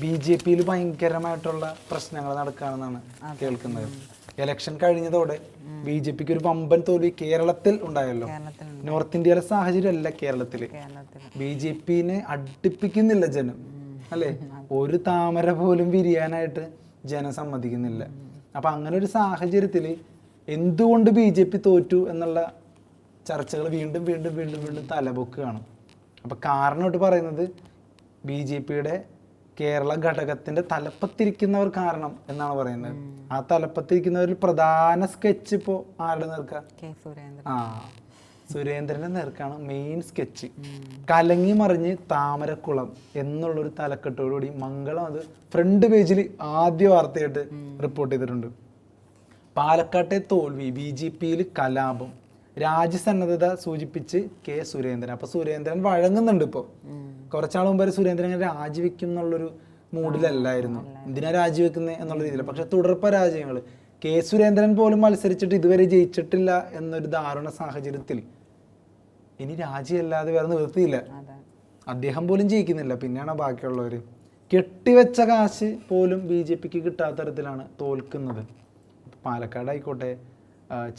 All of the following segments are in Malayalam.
ബി ജെ പിയിൽ ഭയങ്കരമായിട്ടുള്ള പ്രശ്നങ്ങൾ നടക്കുകയാണെന്നാണ് കേൾക്കുന്നത്. എലക്ഷൻ കഴിഞ്ഞതോടെ ബി ജെ പിക്ക് ഒരു വമ്പൻ തോൽവി കേരളത്തിൽ ഉണ്ടായല്ലോ. നോർത്ത് ഇന്ത്യയിലെ സാഹചര്യം അല്ല കേരളത്തിൽ. ബി ജെ പിനെ അടുപ്പിക്കുന്നില്ല ജനം അല്ലേ? ഒരു താമര പോലും വിരിയാനായിട്ട് ജനം സമ്മതിക്കുന്നില്ല. അപ്പൊ അങ്ങനെ ഒരു സാഹചര്യത്തിൽ എന്തുകൊണ്ട് ബി ജെ പി തോറ്റു എന്നുള്ള ചർച്ചകൾ വീണ്ടും വീണ്ടും വീണ്ടും വീണ്ടും തലപൊക്കുകയാണ്. അപ്പൊ കാരണമായിട്ട് പറയുന്നത് ബി ജെ പിയുടെ കേരള ഘടകത്തിന്റെ തലപ്പത്തിരിക്കുന്നവർ കാരണം എന്നാണ് പറയുന്നത്. ആ തലപ്പത്തിരിക്കുന്നവരിൽ പ്രധാന സ്കെച്ച് ഇപ്പോ ആരുടെ നേർക്ക? ആ സുരേന്ദ്രന്റെ നേർക്കാണ് മെയിൻ സ്കെച്ച് കലങ്ങി മറിഞ്ഞ് താമരക്കുളം എന്നുള്ളൊരു തലക്കെട്ടോടുകൂടി മംഗളം അത് ഫ്രണ്ട് പേജിൽ ആദ്യ വാർത്തയായിട്ട് റിപ്പോർട്ട് ചെയ്തിട്ടുണ്ട്. പാലക്കാട്ടെ തോൽവി ബി ജെ പിയിൽ കലാപം. രാജ്യസന്നദ്ധത സൂചിപ്പിച്ച് കെ സുരേന്ദ്രൻ. അപ്പൊ സുരേന്ദ്രൻ വഴങ്ങുന്നുണ്ട് ഇപ്പോൾ കുറച്ചാൾ മുമ്പ് സുരേന്ദ്രൻ രാജിവെക്കും എന്നുള്ളൊരു മൂഡിലല്ലായിരുന്നു. എന്തിനാ രാജിവെക്കുന്നത് എന്നുള്ള രീതിയിൽ പക്ഷെ തുടർ പരാജയങ്ങൾ കെ സുരേന്ദ്രൻ പോലും മത്സരിച്ചിട്ട് ഇതുവരെ ജയിച്ചിട്ടില്ല എന്നൊരു ദാരുണ സാഹചര്യത്തിൽ ഇനി രാജിയല്ലാതെ വേറെ നിവൃത്തിയില്ല. അതെ. അദ്ദേഹം പോലും ജയിക്കുന്നില്ല. പിന്നെയാണ് ബാക്കിയുള്ളവർ കെട്ടിവെച്ച കാശ് പോലും ബി ജെ പിക്ക് കിട്ടാത്ത തരത്തിലാണ് തോൽക്കുന്നത്. പാലക്കാട് ആയിക്കോട്ടെ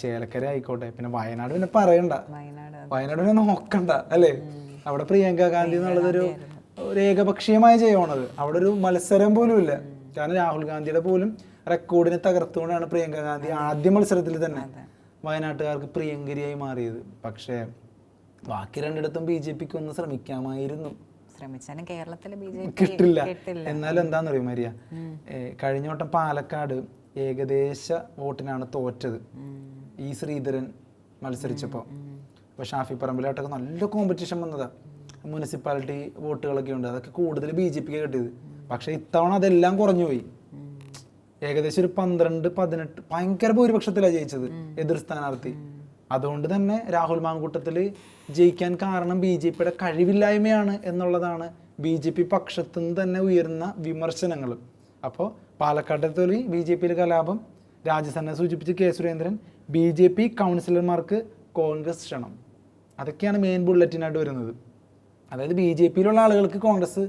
ചേലക്കര ആയിക്കോട്ടെ. പിന്നെ വയനാട് പിന്നെ പറയണ്ട. വയനാട് പിന്നെ നോക്കണ്ട അല്ലേ? അവിടെ പ്രിയങ്ക ഗാന്ധി എന്നുള്ളത് ഒരു ഏകപക്ഷീയമായ ജയമാണത്. അവിടെ ഒരു മത്സരം പോലും ഇല്ല. കാരണം രാഹുൽ ഗാന്ധിയുടെ പോലും റെക്കോർഡിനെ തകർത്തുകൊണ്ടാണ് പ്രിയങ്ക ഗാന്ധി ആദ്യ മത്സരത്തിൽ തന്നെ വയനാട്ടുകാർക്ക് പ്രിയങ്കരിയായി മാറിയത്. പക്ഷേ ബാക്കി രണ്ടിടത്തും ബി ജെ പിക്ക് ഒന്ന് ശ്രമിക്കാമായിരുന്നു. ശ്രമിച്ചാലും കേരളത്തിലെ ബി ജെ പി കിട്ടില്ല. എന്നാലും എന്താന്ന് അറിയും മരിയ? കഴിഞ്ഞ വട്ടം പാലക്കാട് ഏകദേശ വോട്ടിനാണ് തോറ്റത്. ഈ ശ്രീധരൻ മത്സരിച്ചപ്പോൾ അപ്പൊ ഷാഫി പറമ്പിലായിട്ടൊക്കെ നല്ല കോമ്പറ്റീഷൻ വന്നതാ. മുനിസിപ്പാലിറ്റി വോട്ടുകളൊക്കെ ഉണ്ട്. അതൊക്കെ കൂടുതൽ ബി ജെ പിക്ക് കിട്ടിയത്. പക്ഷെ ഇത്തവണ അതെല്ലാം കുറഞ്ഞു പോയി ഏകദേശം ഒരു പന്ത്രണ്ട് പതിനെട്ട് ഭയങ്കര ഭൂരിപക്ഷത്തിലാണ് ജയിച്ചത് എതിർ സ്ഥാനാർത്ഥി. അതുകൊണ്ട് തന്നെ രാഹുൽ മാങ്കൂട്ടത്തിൽ ജയിക്കാൻ കാരണം ബി ജെ പിയുടെ കഴിവില്ലായ്മയാണ് എന്നുള്ളതാണ് ബി ജെ പി പക്ഷത്തുനിന്ന് തന്നെ ഉയരുന്ന വിമർശനങ്ങൾ അപ്പോൾ പാലക്കാട്ടെ തൊലി ബി ജെ പിയിൽ കലാപം രാജസന്നെ സൂചിപ്പിച്ച് K Surendran B J P കൗൺസിലർമാർക്ക് Congress ക്ഷണം. അതൊക്കെയാണ് മെയിൻ ബുള്ളറ്റിനായിട്ട് വരുന്നത്. അതായത് ബി ജെ പിയിലുള്ള ആളുകൾക്ക് കോൺഗ്രസ്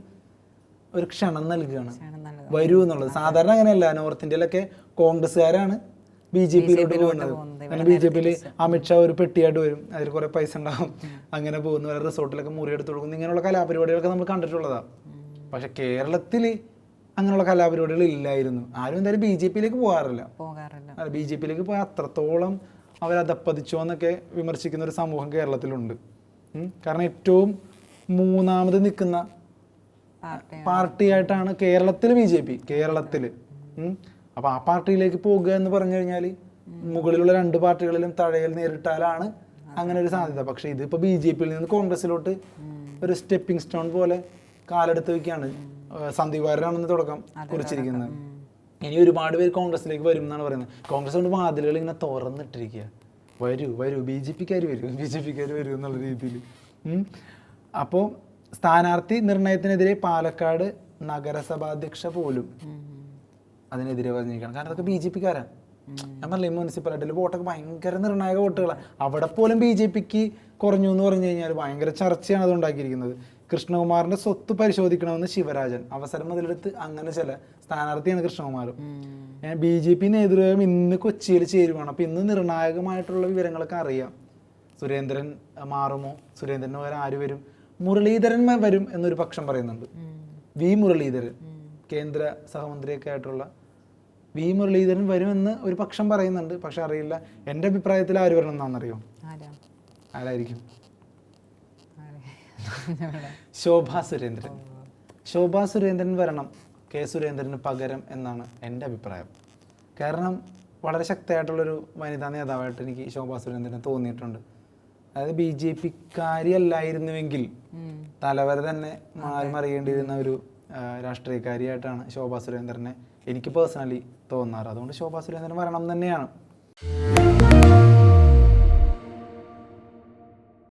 ഒരു ക്ഷണം നൽകുകയാണ്. വരൂ എന്നുള്ളത്. സാധാരണ അങ്ങനെയല്ല. നോർത്ത് ഇന്ത്യയിലൊക്കെ കോൺഗ്രസ്സുകാരാണ് ബി ജെ പിയിലോട്ട് പോകുന്നത്. അങ്ങനെ ബി ജെ പിയിൽ അമിത്ഷാ ഒരു പെട്ടിയായിട്ട് വരും. അതിൽ കുറെ പൈസ ഉണ്ടാകും അങ്ങനെ പോകുന്നവരെ റിസോർട്ടിലൊക്കെ മുറിയെടുത്ത് കൊടുക്കുന്നു. ഇങ്ങനെയുള്ള കലാപരിപാടികളൊക്കെ നമ്മൾ കണ്ടിട്ടുള്ളതാണ് പക്ഷെ കേരളത്തിൽ അങ്ങനെയുള്ള കലാപരിപാടികൾ ഇല്ലായിരുന്നു ആരും എന്തായാലും ബി ജെ പിയിലേക്ക് പോകാറില്ല. പോകാറില്ല. ബി ജെ പിയിലേക്ക് പോയാൽ അത്രത്തോളം അവരതപ്പതിച്ചോ എന്നൊക്കെ വിമർശിക്കുന്ന ഒരു സമൂഹം കേരളത്തിലുണ്ട്. കാരണം ഏറ്റവും മൂന്നാമത് നിൽക്കുന്ന പാർട്ടി പാർട്ടിയായിട്ടാണ് കേരളത്തിൽ ബി ജെ പി കേരളത്തിൽ അപ്പൊ ആ പാർട്ടിയിലേക്ക് പോകുക എന്ന് പറഞ്ഞു കഴിഞ്ഞാൽ മുകളിലുള്ള രണ്ട് പാർട്ടികളിലും തഴയൽ നേരിട്ടാലാണ് അങ്ങനെ ഒരു സാധ്യത. പക്ഷെ ഇതിപ്പോ ബി ജെ പിയിൽ നിന്ന് കോൺഗ്രസിലോട്ട് ഒരു സ്റ്റെപ്പിംഗ് സ്റ്റോൺ പോലെ കാലെടുത്ത് വെക്കുകയാണ് സന്ദീപ് വാര്യരാണെന്ന് തുടക്കം കുറിച്ചിരിക്കുന്നത്. ഇനി ഒരുപാട് പേര് കോൺഗ്രസിലേക്ക് വരും എന്നാണ് പറയുന്നത്. കോൺഗ്രസ് കൊണ്ട് വാതിലുകൾ ഇങ്ങനെ തുറന്നിട്ടിരിക്കുക. വരൂ വരൂ ബി ജെ പിക്കാർ വരും ബി ജെ പിക്കാർ വരും എന്നുള്ള രീതിയിൽ. അപ്പോൾ സ്ഥാനാർത്ഥി നിർണയത്തിനെതിരെ പാലക്കാട് നഗരസഭാധ്യക്ഷ പോലും അതിനെതിരെ പറഞ്ഞിരിക്കണം കാരണം അതൊക്കെ ബി ജെ പിക്കാരാണ് ഞാൻ പറഞ്ഞില്ല മുനിസിപ്പാലിറ്റിയിൽ വോട്ടൊക്കെ ഭയങ്കര നിർണായക വോട്ടുകളാണ് അവിടെ പോലും ബി ജെ പിക്ക് കുറഞ്ഞു എന്ന് പറഞ്ഞു കഴിഞ്ഞാൽ ഭയങ്കര ചർച്ചയാണ് അത് ഉണ്ടാക്കിയിരിക്കുന്നത്. കൃഷ്ണകുമാറിന്റെ സ്വത്ത് പരിശോധിക്കണമെന്ന് ശിവരാജൻ. അവസരം മുതലെടുത്ത് അങ്ങനെ ചില സ്ഥാനാർത്ഥിയാണ് കൃഷ്ണകുമാർ. ബി ജെ പി നേതൃത്വം ഇന്ന് കൊച്ചിയിൽ ചേരുവാണ്. അപ്പൊ ഇന്ന് നിർണായകമായിട്ടുള്ള വിവരങ്ങളൊക്കെ അറിയാം. സുരേന്ദ്രൻ മാറുമോ? സുരേന്ദ്രന് പകരം ആര് വരും? മുരളീധരൻ വരും എന്നൊരു പക്ഷം പറയുന്നുണ്ട്. വി മുരളീധരൻ. കേന്ദ്ര സഹമന്ത്രിയൊക്കെ ആയിട്ടുള്ള വി മുരളീധരൻ വരുമെന്ന് ഒരു പക്ഷം പറയുന്നുണ്ട്. പക്ഷെ അറിയില്ല. എന്റെ അഭിപ്രായത്തിൽ ആര് വരണം എന്നാണെന്നറിയോ? ആരാ? ആരായിരിക്കും? ആരാ? ശോഭാ സുരേന്ദ്രൻ. ശോഭാ സുരേന്ദ്രൻ വരണം. കെ സുരേന്ദ്രന് പകരം എന്നാണ് എന്റെ അഭിപ്രായം. കാരണം വളരെ ശക്തമായിട്ടുള്ളൊരു വനിതാ നേതാവായിട്ട് എനിക്ക് ശോഭാ സുരേന്ദ്രനെ തോന്നിയിട്ടുണ്ട്. അതായത് ബി ജെ പിക്കാരി അല്ലായിരുന്നുവെങ്കിൽ തലവരെ തന്നെ മാറി മറിയേണ്ടിയിരുന്ന ഒരു രാഷ്ട്രീയക്കാരിയായിട്ടാണ് ശോഭാ സുരേന്ദ്രനെ എനിക്ക് പേഴ്സണലി തോന്നാറ്. അതുകൊണ്ട് ശോഭാ സുരേന്ദ്രൻ വരണം തന്നെയാണ്.